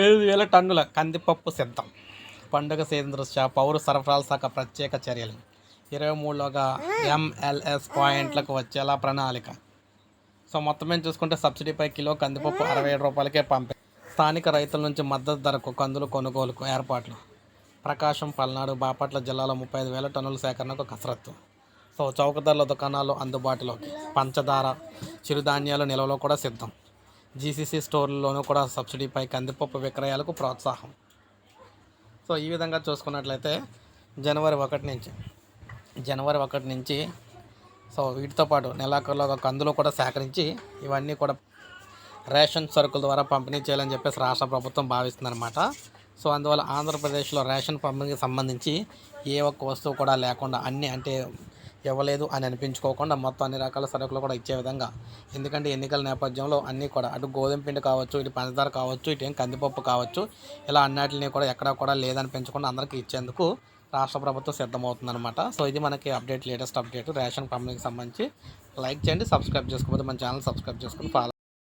ఏడు వేల టన్నుల కందిపప్పు సిద్ధం. పండుగ సీజన్ దృష్ట్యా పౌర సరఫరాల శాఖ ప్రత్యేక చర్యలు. ఇరవై మూడులోగా ఎంఎల్ఎస్ పాయింట్లకు వచ్చేలా ప్రణాళిక. సో మొత్తం మేము చూసుకుంటే సబ్సిడీపై కిలో కందిపప్పు అరవై ఏడు రూపాయలకే పంపే. స్థానిక రైతుల నుంచి మద్దతు ధరకు కందులు కొనుగోలుకు ఏర్పాట్లు. ప్రకాశం పల్నాడు బాపట్ల జిల్లాలో ముప్పై ఐదు వేల టన్నుల సేకరణకు కసరత్తు. సో చౌక ధరల దుకాణాలు అందుబాటులోకి. పంచదార చిరుధాన్యాలు నిల్వలో కూడా సిద్ధం. జీసీసీ స్టోర్లలోనూ కూడా సబ్సిడీపై కందిపప్పు విక్రయాలకు ప్రోత్సాహం. సో ఈ విధంగా చూసుకున్నట్లయితే జనవరి ఒకటి నుంచి జనవరి ఒకటి నుంచి సో వీటితో పాటు నెలాఖరులో కందులు కూడా సేకరించి ఇవన్నీ కూడా రేషన్ సరుకుల ద్వారా పంపిణీ చేయాలని చెప్పేసి రాష్ట్ర ప్రభుత్వం భావిస్తుందన్నమాట. సో అందువల్ల ఆంధ్రప్రదేశ్లో రేషన్ పంపిణీకి సంబంధించి ఏ ఒక్క వస్తువు కూడా లేకుండా అన్నీ అంటే ఇవ్వలేదు అని అనిపించుకోకుండా మొత్తం అన్ని రకాల సరుకులు కూడా ఇచ్చే విధంగా. ఎందుకంటే ఎన్నికల నేపథ్యంలో అన్నీ కూడా అటు గోధుమ పిండి కావచ్చు ఇటు పంచదార కావచ్చు ఇటు ఏం కందిపప్పు కావచ్చు ఇలా అన్నిటిని కూడా ఎక్కడా కూడా లేదనిపించకుండా అందరికీ ఇచ్చేందుకు రాష్ట్ర ప్రభుత్వం సిద్ధమవుతుందన్నమాట. సో ఇది మనకి అప్డేట్ లేటెస్ట్ అప్డేట్ రేషన్ పంపిణీకి సంబంధించి. లైక్ చేయండి సబ్స్క్రైబ్ చేసుకోకపోతే మన ఛానల్ సబ్స్క్రైబ్ చేసుకుని ఫాలో